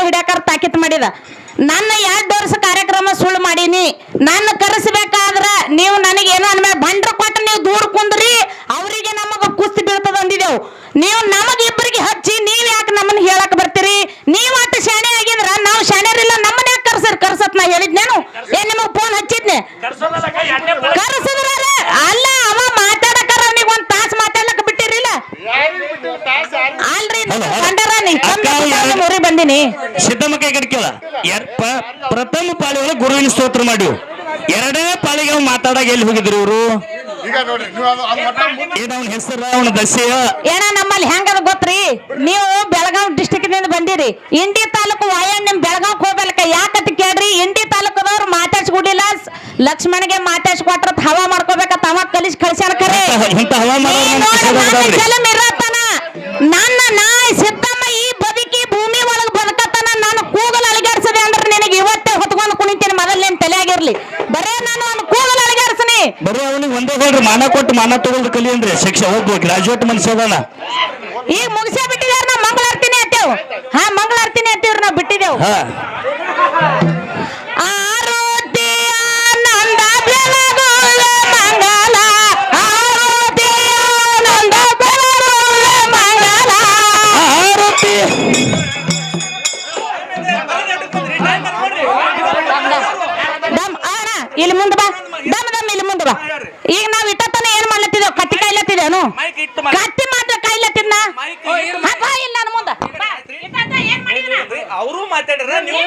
ಹಿಡಿಯಾಕಾರ ತಾಕೀತ್ ಹಿಡಿಯಾಕರ್ ತಾಕಿತ್ ಮಾಡಿದ. ನನ್ನ ಎರಡು ವರ್ಷ ಕಾರ್ಯಕ್ರಮ ಸುಳ್ಳು ಮಾಡೀನಿ. ನನ್ನ ಕರೆಸಬೇಕಾದ್ರ ನೀವು ನನಗೆ ಏನೋ ಅನ್ಮ ಬಂಡ್ರ ಕೊಟ್ಟು ನೀವು ದೂರ ಕುಂದ್ರಿ ಅವರಿಗೆ ನಮಗ ಕುಸ್ತಿ ಬೀಳ್ತದ ಅಂದಿದೆವು. ನೀವು ನಮಗ ಇಬ್ಬರಿಗೆ ಹಚ್ಚಿ ನೀವ್ ಯಾಕೆ ನಮ್ಮನ್ನ ಹೇಳಕ್ ಬರ್ತೀರಿ? ನೀವ್ ಅಟ್ಟು ಶಾಣೆ ಆಗಿದ್ರ ನಾವು ಶಾಣೆರಿಲ್ಲ ನಮ್ಮನ್ನ ಯಾಕೆ ಕರ್ಸರ್? ಕರ್ಸತ್ ನಾ ಹೇಳಿದ್ನೇನು ಏ ನಿಮಗ್ ಫೋನ್ ಹಚ್ಚಿದ್ನೆ? ಕರ್ಸಿದ್ರ ಅಲ್ಲ ಅವ ಮಾತಾಡಕಾರ ಅವನಿಗೆ ಒಂದ್ ತಾಸ್ ಮಾತಾಡ್ಲಕ್ ಬಿಟ್ಟಿರಿಲ್ಲ ಅಲ್ರಿ ಹಲೋ, ಹಲೋ. ಗಂಡರ ನೀ ಅಕ್ಕ, ಯಾರು- ಊರಿಗೆ ಬಂದಿನಿ. ಸಿದ್ದಮ್ಮ ಕೈ ಕಡೆ ಕೇಳ. ಎರ್- ಪ- ಪ್ರಥಮ ಪಾಳಿ ಒಳಗೆ ಗುರುವಿನ ಸ್ತೋತ್ರ ಮಾಡಿವು ಎರಡನೇ ಪಾಳಿಗೆ ಅವ್ನು ಮಾತಾಡಾಗ ಎಲ್ಲಿ ಹೋಗಿದ್ರು ಇವರು? ಈಗ ಹೆಸರ ಅವನ ಹೆಸರು ಅವನ ದಸ್ಯ ಏನ ನಮ್ಮಲ್ಲಿ ಹೆಂಗದ ಗೊತ್ತ್ರಿ? ನೀವು ಬೆಳಗಾವ್ ಡಿಸ್ಟಿಕ್ನಿಂದ ಬಂದಿರಿ. ಇಂಡಿ ತಾಲೂಕು ವಾಯಣ್ಣ ನಿಮ್ ಬೆಳಗಾವ್ ಹೋಗ್ಬೇಕ ಯಾಕಂತ ಕೇಳ್ರಿ? ಇಂಡಿ ತಾಲೂಕದವ್ರು ಮಾತಾಡ್ಸ್ಕೊಡಿಲ್ಲ ಲಕ್ಷ್ಮಣಗೆ ಮಾತಾಡ್ಸ್ಕೊಟ್ರ ಹವಾ ಮಾಡ್ಕೋಬೇಕ ಅವ ಕಲಿಸ್ ಕಳ್ಸ್ಯಾರ ಕರೆ. ನನ್ನ ಜಲಮ್ ಇರತನ ನನ್ನ ನಾಯಿ ಸಿದ್ದಮ್ಮ ಈ ಬದುಕಿ ಭೂಮಿ ಒಳಗ್ ಬದುಕತನ ನಾನು ಕೂಗಲ್ ಅಲಗಾಡ್ಸದೆ ಅಂದ್ರೆ ನಿನಗೆ ಇವತ್ತೇ ಹೊತ್ಕೊಂಡು ಕುಣಿತೀನಿ ತಲೆಯಾಗಿರ್ಲಿ ಬರೇ ನಾನು ಅವ್ನ ಅಲಗಾಡ್ಸನಿ ಬರೀ ಅವನಿಗೆ ಒಂದೇ ಹೇಳ್ರಿ ಮಾನ ಕೊಟ್ಟು ಮಾನ ತಗೊಳ್ದು ಕಲಿ ಅಂದ್ರೆ ಶಿಕ್ಷೆ ಹೋಗ್ಬೇಕು ಗ್ರಾಜುಯೇಟ್ ಮನುಷ್ಯ ಅದಾನ. ಈಗ ಮುಗಿಸೇ ಬಿಟ್ಟಿದಾರ ನಾವು ಮಂಗಳಾರ್ತಿನಿ ಅಂತೇವ್ ಹಾ ಮಂಗಳಾರ್ತಿನಿ ಅಂತೀವ್ರಿ ನಾವು ಬಿಟ್ಟಿದ್ದೇವು. ಹಾ. ಇಲ್ಲಿ ಮುಂದೆ ಬಾ. ದಮ್ ದಮ್ ಇಲ್ಲಿ ಮುಂದೆ ಬಾ. ಈಗ ನಾವು ಇಟ್ಟತನ ಏನ್ ಮಾಡ್ಲತ್ತಿದ್ದೇವೆ ಕತ್ತಿ ಕಾಯ್ಲತ್ತಿದ್ದೇನು ಕತ್ತಿ ಮಾತ್ರ ಕಾಯ್ಲತ್ತಿದ್ನ ಬಾ ಮುಂದೆ. ಅವರು ಮಾತಾಡ್ರ ನೀವು